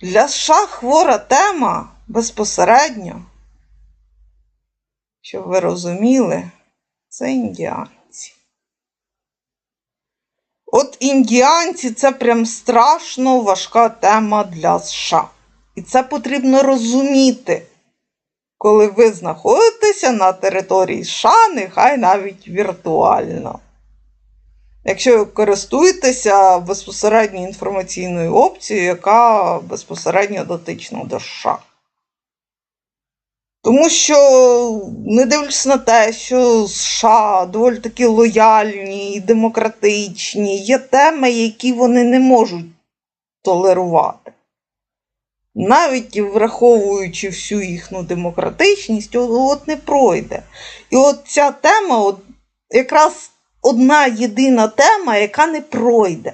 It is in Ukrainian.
Для США хвора тема безпосередньо, щоб ви розуміли, це індіанці. От індіанці це прям страшно важка тема для США. І це потрібно розуміти, коли ви знаходитеся на території США, нехай навіть віртуально. Якщо користуєтеся безпосередньо інформаційною опцією, яка безпосередньо дотична до США. Тому що, не дивлячись на те, що США доволі таки лояльні і демократичні, є теми, які вони не можуть толерувати. Навіть враховуючи всю їхню демократичність, от не пройде. І от ця тема, от, якраз одна єдина тема, яка не пройде.